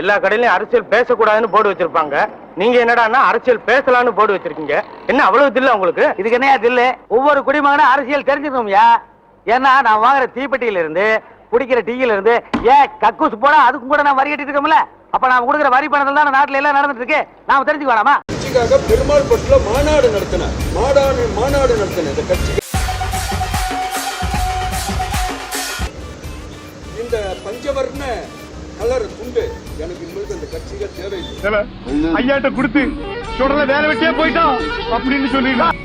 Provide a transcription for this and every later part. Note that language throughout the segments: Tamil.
எல்லா கடையிலயும் அரசியல் பேசக்கூடாதுன்னு போர்டு வச்சிருப்பாங்க. நீங்க என்னடான்னா அரசியல் பேசலாம்னு போர்டு வச்சிருக்கீங்க. என்ன அவ்வளவு தில்ல உங்களுக்கு? இதுக்கு என்னையா தில்லு? ஒவ்வொரு குடிமகனும் அரசியல் தெரிஞ்சுக்கணும்யா? ஏன்னா நான் வாங்குற தீப்பெட்டியில இருந்து குடிக்கிற டீயில இருந்து ஏன் கக்கூஸ் போனா அதுக்கும் கூட நான் வரி கட்டிட்டு இருக்கோம்ல? அப்ப நாம கொடுக்குற வரி பணத்துல தான் நாட்டுல எல்லாம் நடந்துட்டு இருக்கு. நாம தெரிஞ்சுக்க வேணாமா? கட்சிக்காக பெருமாள் பட்டுல மாநாடு நடத்தின மாநாடு மாநாடு நடத்தின இந்த கட்சி. இந்த பஞ்சவர்ண கலர் துண்டு ஐயாட்ட கொடுத்து சுடல வேலை வெட்டியே போயிட்டான் அப்படின்னு சொல்லிடலாம்.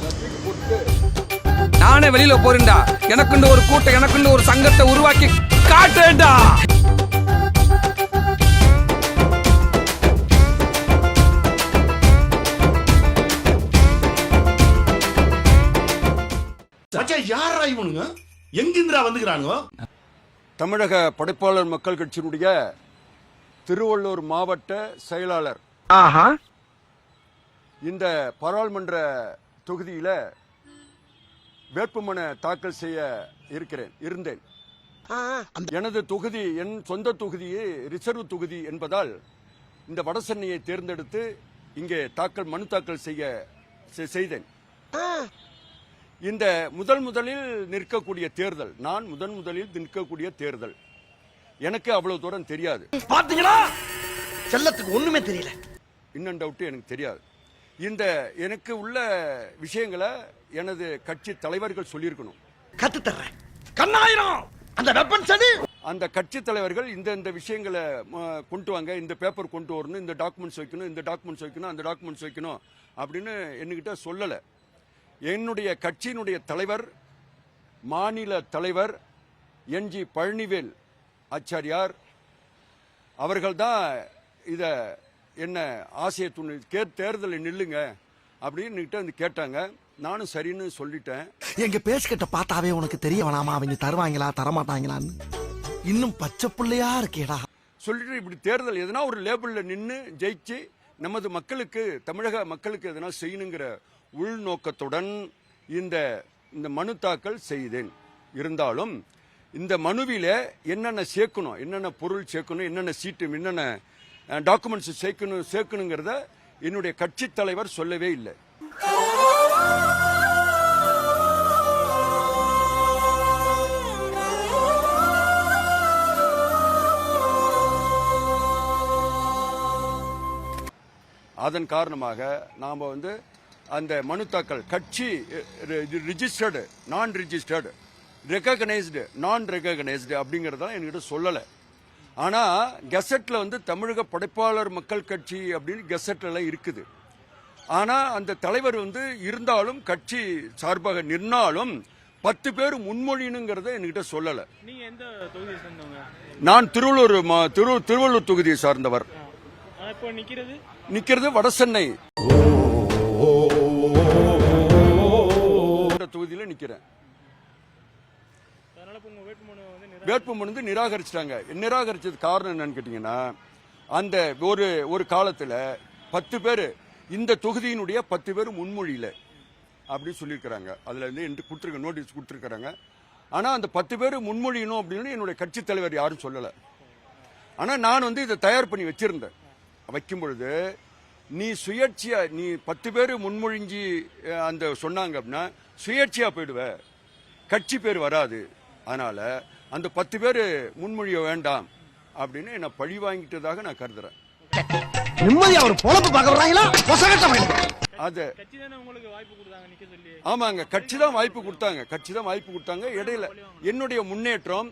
நான் தூக்கி போட்டு நானே வெளியில போறேன்டா. எனக்குண்டு ஒரு கூட்டம் எனக்குண்டு ஒரு சங்கத்தை உருவாக்கி காட்டேன்டா எங்கிந்திரா வந்துக்கிறானுங்க. தமிழக படைப்பாளர் மக்கள் கட்சியினுடைய திருவள்ளூர் மாவட்ட செயலாளர். ஆஹா. இந்த பாராளுமன்ற தொகுதியில வேட்புமனு தாக்கல் செய்ய இருக்கிறேன் இருந்தேன். எனது தொகுதி என் சொந்த தொகுதியே ரிசர்வ் தொகுதி என்பதால் இந்த வடசென்னையை தேர்ந்தெடுத்து இங்கே தாக்கல் மனு தாக்கல் செய்ய செய்தேன். இந்த முதல் முதலில் நிற்கக்கூடிய தேர்தல் நான் முதன் முதலில் நிற்கக்கூடிய தேர்தல். எனக்கு அவ்வளவு தூரம் தெரியாது. பாத்தீங்களா செல்லத்துக்கு ஒண்ணுமே தெரியல. இன்னும் டவுட் எனக்கு தெரியாது. இந்த எனக்கு உள்ள விஷயங்களை எனது கட்சி தலைவர்கள் சொல்லியிருக்கணும். கத்து தர்றேன். கண்ணாயிரம்! அந்த வெப்பன் சடி அந்த கட்சி தலைவர்கள் இந்த இந்த விஷயங்களை கொண்டு வாங்க இந்த பேப்பர் கொண்டு வரணும் இந்த டாக்குமெண்ட்ஸ் வைக்கணும் இந்த டாக்குமெண்ட்ஸ் வைக்கணும் அந்த டாக்குமெண்ட்ஸ் வைக்கணும் அப்படின்னு என்கிட்ட சொல்லலை. என்னுடைய கட்சியினுடைய தலைவர் மாநில தலைவர் என்ஜி பழனிவேல் ஆச்சாரியார். அவர்கள்தான் இத என்ன ஆசையை துணி கே தேர்தலில் நில்லுங்க அப்படின்னு என்கிட்ட வந்து கேட்டாங்க. நானும் சரின்னு சொல்லிட்டேன். எங்க பேசிக்கிட்ட பார்த்தாவே உனக்கு தெரிய வேணாமா? அவங்க தருவாங்களா தரமாட்டாங்களான்னு. இன்னும் பச்சை புள்ளையா இருக்கேடா. சொல்லிட்டு இப்படி தேர்தல் எதனா ஒரு லேபிளில் நின்று ஜெயிச்சு நமது மக்களுக்கு தமிழக மக்களுக்கு எதனா செய்யணுங்கிற உள்நோக்கத்துடன் இந்த இந்த மனு தாக்கல் செய்தேன். இருந்தாலும் இந்த மனுவில் என்னென்ன சேர்க்கணும் என்னென்ன பொருள் சேர்க்கணும் என்னென்ன சீட்டு என்னென்ன டாக்குமெண்ட்ஸ் சேர்க்கணும் சேர்க்கணுங்கிறத என்னுடைய கட்சி தலைவர் சொல்லவே இல்லை. அதன் காரணமாக நாம் வந்து அந்த மனு தாக்கல் கட்சி ரிஜிஸ்டர்டு நான் ரிஜிஸ்டர்டு ரெக்கக்னைஸ்டு நான் ரெக்கக்னைஸ்டு அப்படிங்கிறத என்கிட்ட சொல்லலை. ஆனால் கெசட்டில் வந்து தமிழக படைப்பாளர் மக்கள் கட்சி அப்படின்னு கெசட்ல இருக்குது. ஆனால் அந்த தலைவர் வந்து இருந்தாலும் கட்சி சார்பாக நின்னாலும் பத்து பேர் முன்மொழினுங்கிறத என்கிட்ட சொல்லலை. நான் திருவள்ளூர் மா- திரு திருவள்ளூர் தொகுதியை சார்ந்தவர். நிக்கிறது வடசென்னை. தொகுதியில நிக்கிறேன். வேட்புமனு வந்து நிராகரிச்சிட்டாங்க. நிராகரிச்சது காரணம் என்னன்னு கேட்டீங்கன்னா அந்த ஒரு ஒரு காலத்துல பத்து பேர் இந்த தொகுதியினுடைய பத்து பேர் முன்மொழியில அப்படின்னு சொல்லியிருக்கிறாங்க. அதுல வந்து என்று கொடுத்துருக்க நோட்டீஸ் கொடுத்துருக்காங்க ஆனா அந்த பத்து பேர் முன்மொழியணும் அப்படின்னு என்னுடைய கட்சி தலைவர் யாரும் சொல்லல. ஆனா நான் வந்து இதை தயார் பண்ணி வச்சிருந்தேன். வைக்கும் பொழுது நீ சுயேட்சையா நீ பத்து பேர் முன்மொழிஞ்சி அந்த சொன்னாங்க அப்படின்னா சுயேட்சையா போயிடுவ. கட்சி பேர் வராது. அதனால அந்த பத்து பேர் முன்மொழிய வேண்டாம் அப்படின்னு என்ன பழி வாங்கிட்டதாக நான் கருதுறேன். நிம்மதியா ஒரு பொழப்பு பார்க்க வர்றாங்களா? அது கட்சி தானே உங்களுக்கு வாய்ப்பு கொடுத்தாங்க நிக்க சொல்லி. ஆமாங்க கட்சி தான் வாய்ப்பு கொடுத்தாங்க. கட்சி தான் வாய்ப்பு கொடுத்தாங்க. இடையில என்னுடைய முன்னேற்றம்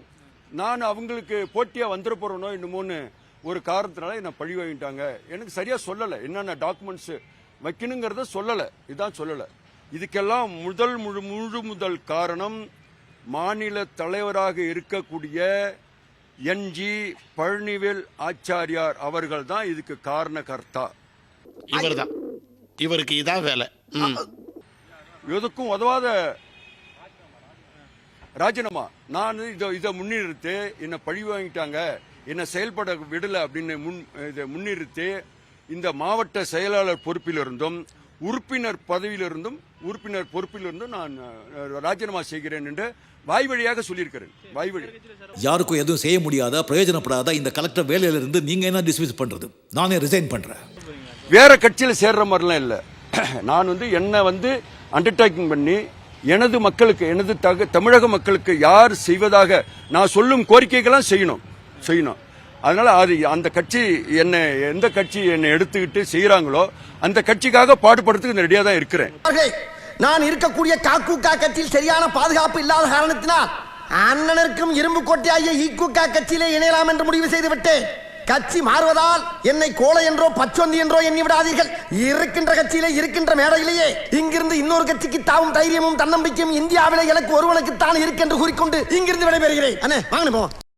நான் அவங்களுக்கு போட்டியா வந்துட போறேனோ என்னமோன்னு ஒரு காரணத்தினால என்ன பழி வாங்கிட்டாங்க. எனக்கு சரியா சொல்லல. என்னென்ன டாக்குமெண்ட்ஸ் வைக்கணுங்கிறத சொல்லல. இதான் சொல்லல. இதுக்கெல்லாம் முதல் முழு முழு முதல் காரணம் மாநில தலைவராக இருக்கக்கூடிய என்ஜி பழனிவேல் ஆச்சாரியார் அவர்கள் தான் இதுக்கு காரணகர்த்தா. இவர்தான். இவருக்கு இதான் வேலை. எதுக்கும் உதவாத ராஜினாமா. நான் இதை இதை முன்னிறுத்து என்னை பழி வாங்கிட்டாங்க. என்னை செயல்பட விடல அப்படின்னு முன் இதை முன்னிறுத்தி இந்த மாவட்ட செயலாளர் பொறுப்பிலிருந்தும் உறுப்பினர் பதவியிலிருந்தும் உறுப்பினர் பொறுப்பிலிருந்தும் நான் ராஜினாமா செய்கிறேன் என்று வாய் வழியாக சொல்லியிருக்கிறேன். வாய் வழி. யாருக்கும் எதுவும் செய்ய முடியாத பிரயோஜனப்படாத இந்த கலெக்டர் வேலையில இருந்து நீங்க என்ன டிஸ்மிஸ் பண்றது? நானே ரிசைன் பண்றேன். வேற கட்சியில் சேர்ற மாதிரிலாம் இல்லை. நான் வந்து என்னை வந்து அண்டர்டேக்கிங் பண்ணி எனது மக்களுக்கு எனது தக தமிழக மக்களுக்கு யார் செய்வதாக நான் சொல்லும் கோரிக்கைகள்லாம் செய்யணும். செய்யணும். அதனால அது அந்த கட்சி என்னை எந்த கட்சி என்னை எடுத்துக்கிட்டு செய்யறாங்களோ அந்த கட்சிக்காக பாடுபடுறதுக்கு ரெடியா தான் இருக்கிறேன். நான் இருக்கக்கூடிய காக்கூக்கா கட்சியில் சரியான பாதுகாப்பு இல்லாத காரணத்தினால் அண்ணனருக்கும் இரும்பு கோட்டையாகிய ஈக்குகா கட்சியிலே இணையலாம் என்று முடிவு செய்து விட்டேன் கட்சி மாறுவதால் என்னை கோலை என்றோ பச்சொந்தி என்றோ எண்ணி விடாதீர்கள். இருக்கின்ற கட்சியிலே இருக்கின்ற மேடையிலேயே இங்கிருந்து இன்னொரு கட்சிக்கு தாவும் தைரியமும் தன்னம்பிக்கையும் இந்தியாவிலே எனக்கு ஒருவனுக்கு தான் இருக்கென்று கூறிக்கொண்டு இங்கிருந்து விடைபெறுகிறேன். அண்ணே வாங்க போவோம்